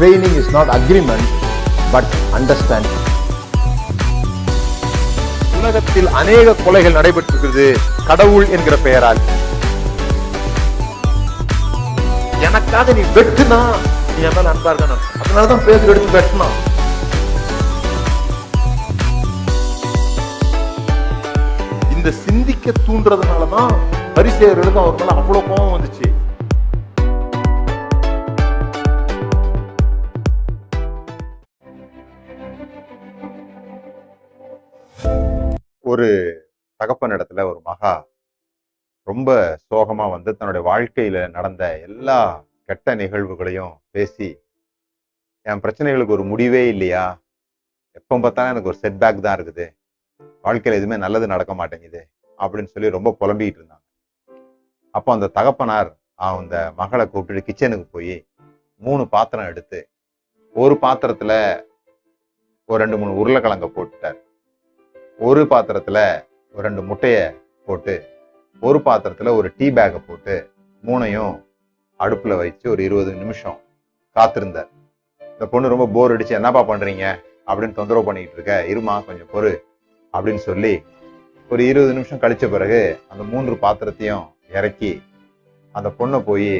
Training is not agreement but understanding உலகத்தில் அநேக கொலைகள் நடைபெற்றிருக்கிறது. கடவுள் என்கிற பெயரால். எனக்காக நீ வெட்டுனா நீ என் மேல அன்பா இருக்கணும் அதனாலதான் பேருக்கு எடுத்து வெட்டினா. இந்த சிந்திக்க தூண்டுறதுனாலதான் பரிசெயர்களுக்கு அவர் மேல அவ்வளவு கோபம் வந்துச்சு. ஒரு தகப்பன் இடத்துல ஒரு மகா ரொம்ப சோகமா வந்து தன்னுடைய வாழ்க்கையில நடந்த எல்லா கெட்ட நிகழ்வுகளையும் பேசி என் பிரச்சனைகளுக்கு ஒரு முடிவே இல்லையா? எப்போ பார்த்தாலும் எனக்கு ஒரு செட்பேக் தான் இருக்குது. வாழ்க்கையில எதுவுமே நல்லது நடக்க மாட்டேங்குது. அப்படின்னு சொல்லி ரொம்ப புலம்பிக்கிட்டு இருந்தாங்க. அப்போ அந்த தகப்பனார் அந்த மகளை கூப்பிட்டு கிச்சனுக்கு போய் மூணு பாத்திரம் எடுத்து ஒரு பாத்திரத்துல ஒரு ரெண்டு மூணு உருளைக்கிழங்க போட்டுட்டார். ஒரு பாத்திரத்தில் ஒரு ரெண்டு முட்டையை போட்டு ஒரு பாத்திரத்தில் ஒரு டீ பேக்கை போட்டு மூணையும் அடுப்பில் வச்சு ஒரு இருபது நிமிஷம் காத்திருந்தார். இந்த பொண்ணு ரொம்ப போர் அடிச்சு என்னப்பா பண்ணுறீங்க அப்படின்னு தொந்தரவு பண்ணிக்கிட்டு இருக்க இருமா கொஞ்சம் பொறு அப்படின்னு சொல்லி ஒரு இருபது நிமிஷம் கழித்த பிறகு அந்த மூன்று பாத்திரத்தையும் இறக்கி அந்த பொண்ணை போய்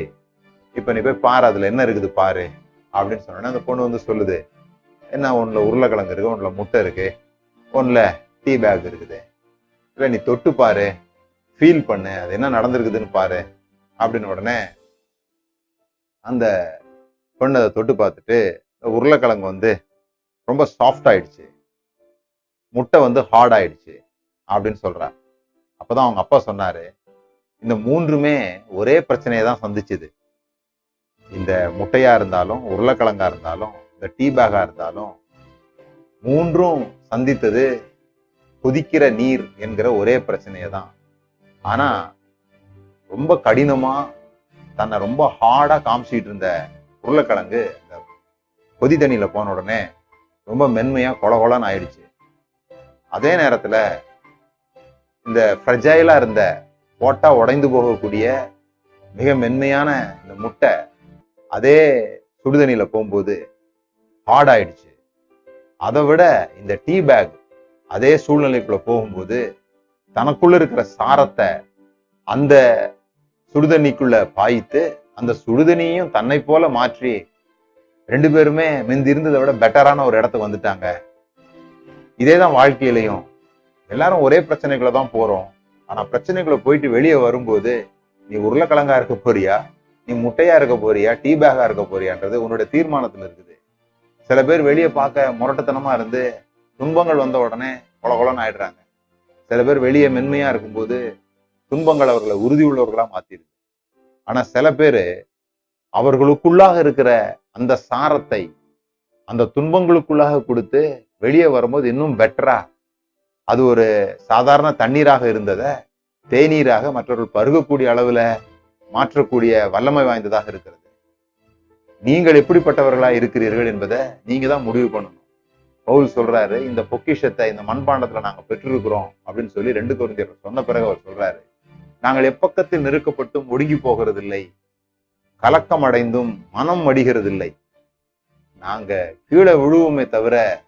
இப்போ நீ போய் பாரு அதில் என்ன இருக்குது பாரு அப்படின்னு சொன்னோன்னே அந்த பொண்ணு வந்து சொல்லுது என்ன ஒன்றில் உருளைக்கிழங்கு இருக்கு ஒன்றில் முட்டை இருக்கு ஒன்றில் டீ பேக் இருக்குது. இல்லை நீ தொட்டு பாரு. ஃபீல் பண்ணு. அது என்ன நடந்திருக்குதுன்னு பாரு. அப்படின்னு உடனே அந்த பொண்ணு அதை தொட்டு பார்த்துட்டு உருளைக்கிழங்கு வந்து ரொம்ப சாஃப்ட் ஆயிடுச்சு. முட்டை வந்து ஹார்ட் ஆயிடுச்சு அப்படின்னு சொல்றா. அப்பதான் அவங்க அப்பா சொன்னாரு இந்த மூன்றுமே ஒரே பிரச்சனையை தான் சந்திச்சுது. இந்த முட்டையா இருந்தாலும் உருளைக்கிழங்கா இருந்தாலும் இந்த டீ பேக்கா இருந்தாலும் மூன்றும் சந்தித்தது கொதிக்கிற நீர் என்கிற ஒரே பிரச்சனையை தான் ஆனா ரொம்ப கடினமா தன்னை ரொம்ப ஹார்டா காமிச்சிட்டு இருந்த உருளைக்கிழங்கு இந்த கொதி தண்ணியில போன உடனே ரொம்ப மென்மையா கொல கொலன்னு ஆயிடுச்சு. அதே நேரத்துல இந்த ஃப்ரெஜைலா இருந்த போட்டா உடைந்து போகக்கூடிய மிக மென்மையான இந்த முட்டை அதே சுடுதண்ணியில போகும்போது ஹார்ட் ஆயிடுச்சு. அதை விட இந்த டீ பேக் அதே சூழ்நிலைக்குள்ள போகும்போது தனக்குள்ள இருக்கிற சாரத்தை அந்த சுடுதண்ணிக்குள்ள பாய்த்து அந்த சுடுதண்ணியும் தன்னை போல மாற்றி ரெண்டு பேருமே மிந்தி இருந்ததை விட பெட்டரான ஒரு இடத்துக்கு வந்துட்டாங்க. இதே தான் வாழ்க்கையிலையும். எல்லாரும் ஒரே பிரச்சனைக்குள்ள தான் போறோம். ஆனா பிரச்சனைக்குள்ள போயிட்டு வெளியே வரும்போது நீ உருளைக்கிழங்கா இருக்க போறியா? நீ முட்டையா இருக்க போறியா? டீ பேக்கா இருக்க போறியான்றது உன்னோட தீர்மானத்துல இருக்குது. சில பேர் வெளியே பார்க்க முரட்டுத்தனமா இருந்து துன்பங்கள் வந்த உடனே கொல கொலன்னு ஆயிடுறாங்க. சில பேர் வெளியே மென்மையா இருக்கும்போது துன்பங்கள் அவர்களை உறுதி உள்ளவர்களா மாத்திருக்கு ஆனா சில பேர் அவர்களுக்குள்ளாக இருக்கிற அந்த சாரத்தை அந்த துன்பங்களுக்குள்ளாக கொடுத்து வெளியே வரும்போது இன்னும் பெட்டரா அது ஒரு சாதாரண தண்ணீராக இருந்ததை தேநீராக மற்றவர்கள் பருகக்கூடிய அளவுல மாற்றக்கூடிய வல்லமை வாய்ந்ததாக இருக்கிறது. நீங்கள் எப்படிப்பட்டவர்களா இருக்கிறீர்கள் என்பதை நீங்க தான் முடிவு பண்ணணும். பவுல் சொல்றாரு இந்த பொக்கிஷத்தை இந்த மண்பாண்டத்துல நாங்க பெற்றிருக்கிறோம் அப்படின்னு சொல்லி ரெண்டு குருந்தியர் சொன்ன பிறகு அவர் சொல்றாரு நாங்கள் எப்பக்கத்தில் நெருக்கப்பட்டும் ஒடுங்கி போகிறதில்லை கலக்கம் அடைந்தும் மனம் மடிகிறதில்லை நாங்க கீழே விழுவோமே தவிர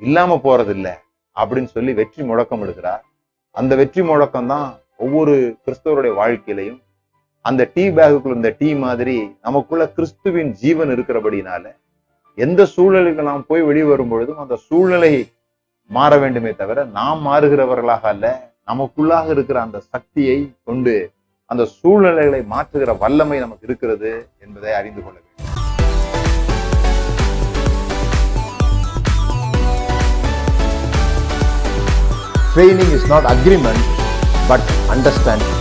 இல்லாம போறதில்லை அப்படின்னு சொல்லி வெற்றி முழக்கம் எடுக்கிறார். அந்த வெற்றி முழக்கம் தான் ஒவ்வொரு கிறிஸ்தவருடைய வாழ்க்கையிலையும் அந்த டீ பேகுக்குள்ள இந்த டீ மாதிரி நமக்குள்ள கிறிஸ்துவின் ஜீவன் இருக்கிறபடினால எந்த சூழ்நிலைக்கு நாம் போய் வெளியே வரும் பொழுதும் அந்த சூழ்நிலை மாற வேண்டுமே தவிர நாம் மாறுகிறவர்களாக அல்ல நமக்குள்ளாக இருக்கிற அந்த சக்தியை கொண்டு அந்த சூழ்நிலைகளை மாற்றுகிற வல்லமை நமக்கு இருக்கிறது என்பதை அறிந்து கொள்ள வேண்டும். Training is not agreement but understanding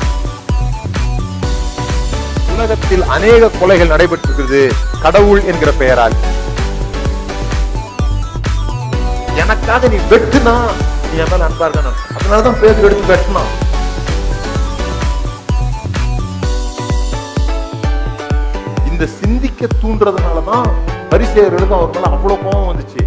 உலகத்தில் அநேக கொலைகள் நடைபெற்றிருக்கிறது கடவுள் என்கிற பெயரால். எனக்காக நீ வெட்டுனா நீ என் மேல அன்பா இருக்கணும். அதனாலதான் பேருக்கு எடுத்து வெட்டினா. இந்த சிந்திக்க தூண்டுறதுனாலதான் பரிசேயர்களுக்கு அவர் மேல அவ்வளவு கோபம் வந்துச்சு.